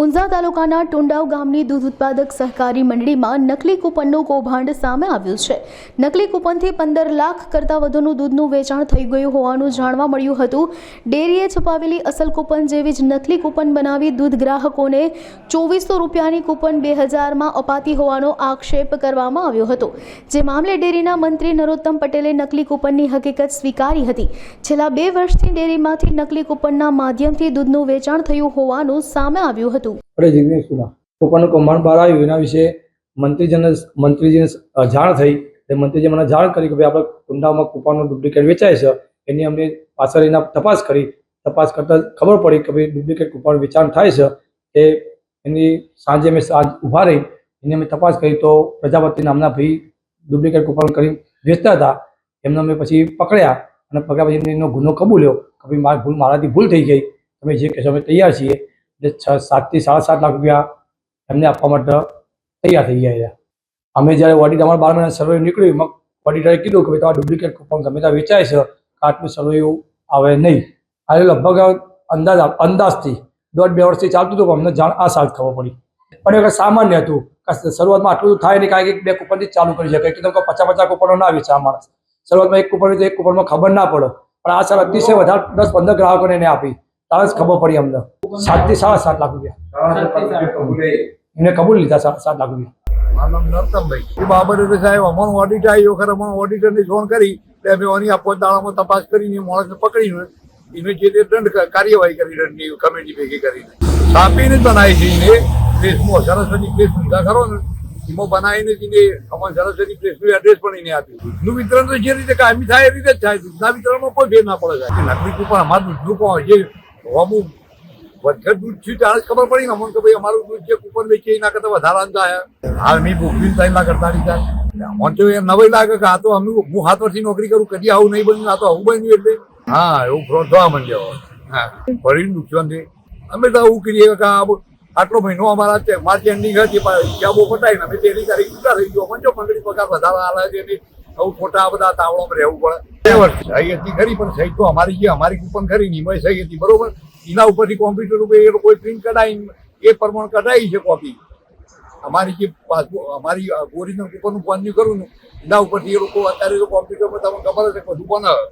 ઊંઝા તાલુકાના ટુંડાવ ગામની દૂધ ઉત્પાદક સહકારી મંડળીમાં નકલી કૂપનનું કૌભાંડ સામે આવ્યું છે. નકલી કૂપનથી પંદર લાખ કરતાં વધુનું દૂધનું વેચાણ થઈ ગયું હોવાનું જાણવા મળ્યું હતું. ડેરીએ છુપાવેલી અસલ કૂપન જેવી જ નકલી કૂપન બનાવી દૂધ ગ્રાહકોને ચોવીસો રૂપિયાની કૂપન બે હજારમાં અપાતી હોવાનો આક્ષેપ કરવામાં આવ્યો હતો. જે મામલે ડેરીના મંત્રી નરોત્તમ પટેલે નકલી કૂપનની હકીકત સ્વીકારી હતી. છેલ્લા બે વર્ષથી ડેરીમાંથી નકલી કૂપનના માધ્યમથી દૂધનું વેચાણ થયું હોવાનું સામે આવ્યું હતું. આપણે જિગ્નેશ કુમાર કૌભાંડ બહાર આવ્યું, એના વિશે મંત્રીજીને મંત્રીજીને જાણ થઈ તે મંત્રીજી મને જાણ કરી કે ભાઈ આપણે કુંડામાં કૂપાનું ડુપ્લિકેટ વેચાય છે. એની અમને પાછળ એના તપાસ કરી. તપાસ કરતાં ખબર પડી કે ભાઈ ડુપ્લિકેટ કૂપાનું વેચાણ થાય છે એ એની સાંજે મેં સાંજ ઊભા રહી, એની અમે તપાસ કરી તો પ્રજાપતિ નામના ભાઈ ડુપ્લિકેટ કૂપન કરી વેચતા હતા. એમને અમે પછી પકડ્યા અને પકડ્યા પછી એનો ગુનો કબૂલ્યો કે ભાઈ મારી ભૂલ, મારાથી ભૂલ થઈ ગઈ. અમે જે કહેશો અમે તૈયાર છીએ. એટલે છ, સાતથી સાડા સાત લાખ રૂપિયા એમને આપવા માટે તૈયાર થઈ ગયા છે. અમે જ્યારે ઓડિટ અમારા બાર મહિના સર્વે નીકળ્યું, એમાં ઓડિટરે કીધું કે ભાઈ, તમારા ડુપ્લિકેટ કૂપન ગમે ત્યાં વેચાય છે આટલું સર્વે આવે નહીં. આ લગભગ અંદાજ, અંદાજથી દોઢ, બે વર્ષથી ચાલતું હતું, પણ અમને જાણ, આ સાલ ખબર પડી. પણ એ સામાન્ય હતું શરૂઆતમાં આટલું થાય નહીં, કારણ કે બે કૂપનથી ચાલુ કરી શકે કે પચાસ પચાસ કૂપનો ના વેચે આ માણસ. શરૂઆતમાં એક કૂપન એક કૂપનમાં ખબર ના પડે. પણ આ સાલ અતિશય વધારે દસ, પંદર ગ્રાહકોને એને આપી. ત્યારે જ ખબર પડી અમને. સાતથી સાડા સાત લાખ રૂપિયા. એમને કબૂલ લીધા સાડા સાત લાખ રૂપિયા. મારું નામ એ બાબતે સાહેબ અમારું ઓડિટ આવ્યું વખત કરી અમે ઓની દાડામાં તપાસ કરીને માણસને પકડીને જે દંડ કાર્યવાહી કરી દંડની ભેગી કરીને. છાપીને જ બનાવી છે સરસ્વતી પ્રેસ ઊંધા ખરો ને. એમાં બનાવીને એને અમારે સરસ્વતી પ્રેસનું એડ્રેસ પણ એને આપ્યું. દૂધનું વિતરણ જે રીતે કાયમી થાય એ રીતે જ થાય. દૂધના વિતરણમાં કોઈ ફેર ના પડે સાહેબ. પણ કૂપન અમારું દૂધનું પણ જે હોમું વધઘટ દૂધ થયું ત્યારે જ ખબર પડી ને અમને કે ભાઈ અમારું દૂધ જે કૂપન વેચીએ એના કરતાં વધારે અંત આયા હાલ મેં ભૂખવી ત્રણ લાખ અડતાલીસ હજાર. અમને તો એમ નવાઈ લાગે કે આ તો અમે હું હાથ વર્ષથી નોકરી કરું કદી આવું નહીં બન્યું આ તો આવું બન્યું એટલે. હા એવું ફ્રોડ થવા માંડ્યો હા. ભરીને નુકસાન છે અમે તો આવું કરીએ કે આટલો મહિનો અમારા છે માર્ચ એન્ડિંગ હતી હિસાબો પટાઈને અમે પહેલી તારીખ છૂટા થઈ ગયો. પણ જો મંડળી પગાર વધારે આલે છે ને આવું ખોટા બધા તાવડામાં રહેવું પડે. બે વર્ષ સહી હતી ખરી પણ સહી તો અમારી જે અમારી કૂપન ખરી નિમય સહી હતી. બરોબર? એના ઉપરથી કોમ્પ્યુટર ઉપર એ લોકોએ પ્રિન્ટ કઢાવી એ પ્રમાણે કઢાવી છે કોપી અમારી જે પાસબુક, અમારી ઓરિજિનલ કૂપનનું પોન્યુ કરું ને એના ઉપરથી એ લોકો અત્યારે તો પર તમને ખબર હશે બધું બનાવે